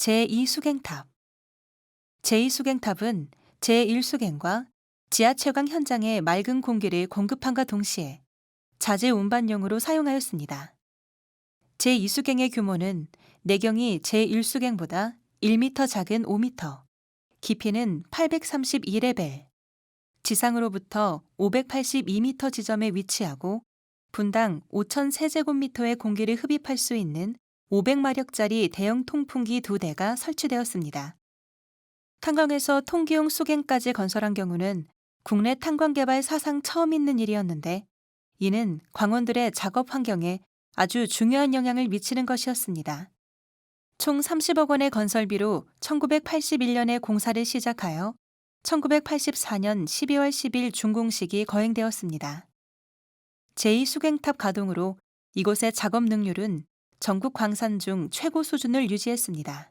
제2수갱탑 제2수갱탑은 제1수갱과 지하철강 현장에 맑은 공기를 공급함과 동시에 자재 운반용으로 사용하였습니다. 제2수갱의 규모는 내경이 제1수갱보다 1m 작은 5m, 깊이는 832레벨, 지상으로부터 582m 지점에 위치하고 분당 5,000세제곱미터의 공기를 흡입할 수 있는 500마력짜리 대형 통풍기 두 대가 설치되었습니다. 탄광에서 통기용 수갱까지 건설한 경우는 국내 탄광 개발 사상 처음 있는 일이었는데 이는 광원들의 작업 환경에 아주 중요한 영향을 미치는 것이었습니다. 총 30억 원의 건설비로 1981년에 공사를 시작하여 1984년 12월 10일 준공식이 거행되었습니다. 제2수갱탑 가동으로 이곳의 작업 능률은 전국 광산 중 최고 수준을 유지했습니다.